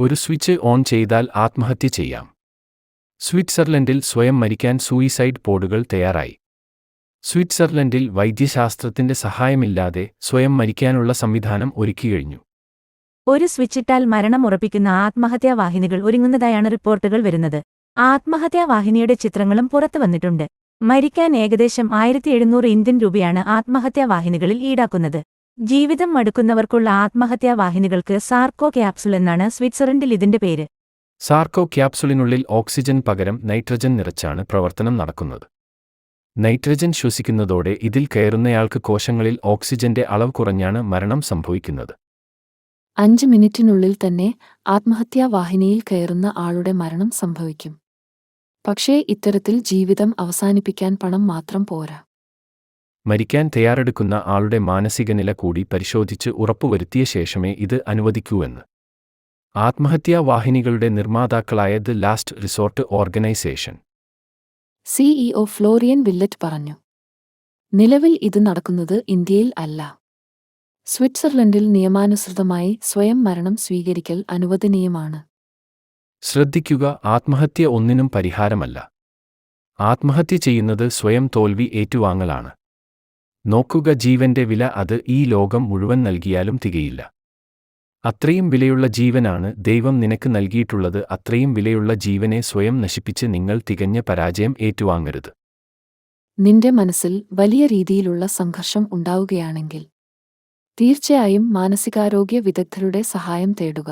ഒരു switch on ചെയ്താൽ ആത്മഹത്യ ചെയ്യാം. സ്വിറ്റ്സർലൻഡിൽ സ്വയം മരിക്കാൻ സൂയിസൈഡ് പോഡുകൾ തയ്യാറായി. സ്വിറ്റ്സർലൻഡിൽ വൈദ്യശാസ്ത്രത്തിന്റെ സഹായമില്ലാതെ സ്വയം മരിക്കാനുള്ള സംവിധാനം ഒരുക്കിക്കഴിഞ്ഞു. ഒരു സ്വിച്ചിട്ടാൽ മരണം ഉറപ്പിക്കുന്ന ആത്മഹത്യാ വാഹിനികൾ ഒരുങ്ങുന്നതായാണ് റിപ്പോർട്ടുകൾ വരുന്നത്. ആത്മഹത്യാ വാഹിനിയുടെ ചിത്രങ്ങളും പുറത്തു വന്നിട്ടുണ്ട്. മരിക്കാൻ ഏകദേശം ആയിരത്തി എഴുന്നൂറ് ഇന്ത്യൻ രൂപയാണ് ആത്മഹത്യാ വാഹിനികളിൽ ഈടാക്കുന്നത്. ജീവിതം മടുക്കുന്നവർക്കുള്ള ആത്മഹത്യാ വാഹിനികൾക്ക് സാർക്കോ ക്യാപ്സുൾ എന്നാണ് സ്വിറ്റ്സർലൻഡിൽ ഇതിന്റെ പേര്. സാർക്കോ ക്യാപ്സുളിനുള്ളിൽ ഓക്സിജൻ പകരം നൈട്രജൻ നിറച്ചാണ് പ്രവർത്തനം നടക്കുന്നത്. നൈട്രജൻ ശ്വസിക്കുന്നതോടെ ഇതിൽ കയറുന്നയാൾക്ക് കോശങ്ങളിൽ ഓക്സിജന്റെ അളവ് കുറഞ്ഞാണ് മരണം സംഭവിക്കുന്നത്. അഞ്ച് മിനിറ്റിനുള്ളിൽ തന്നെ ആത്മഹത്യാ വാഹിനിയിൽ കയറുന്ന ആളുടെ മരണം സംഭവിക്കും. പക്ഷേ ഇത്തരത്തിൽ ജീവിതം അവസാനിപ്പിക്കാൻ പണം മാത്രം പോരാ. മരിക്കാൻ തയ്യാറെടുക്കുന്ന ആളുടെ മാനസിക നില കൂടി പരിശോധിച്ച് ഉറപ്പുവരുത്തിയ ശേഷമേ ഇത് അനുവദിക്കൂവെന്ന്. ആത്മഹത്യാ വാഹിനികളുടെ നിർമ്മാതാക്കളായ the last resort organisation. CEO Florian Willet പറഞ്ഞു. നിലവിൽ ഇത് നടക്കുന്നത് ഇന്ത്യയിൽ അല്ല. സ്വിറ്റ്സർലൻഡിൽ നിയമാനുസൃതമായി സ്വയം മരണം സ്വീകരിക്കൽ അനുവദനീയമാണ്. ശ്രദ്ധിക്കുക ആത്മഹത്യ ഒന്നിനും പരിഹാരമല്ല. ആത്മഹത്യ ചെയ്യുന്നത് സ്വയം തോൽവി ഏറ്റുവാങ്ങലാണ്. നോക്കുക ജീവന്റെ വില അത് ഈ ലോകം മുഴുവൻ നൽകിയാലും തികയില്ല. അത്രയും വിലയുള്ള ജീവനാണ് ദൈവം നിനക്ക് നൽകിയിട്ടുള്ളത്. അത്രയും വിലയുള്ള ജീവനെ സ്വയം നശിപ്പിച്ച് നിങ്ങൾ തികഞ്ഞ പരാജയം ഏറ്റുവാങ്ങരുത്. നിന്റെ മനസ്സിൽ വലിയ രീതിയിലുള്ള സംഘർഷം ഉണ്ടാവുകയാണെങ്കിൽ തീർച്ചയായും മാനസികാരോഗ്യ വിദഗ്ധരുടെ സഹായം തേടുക.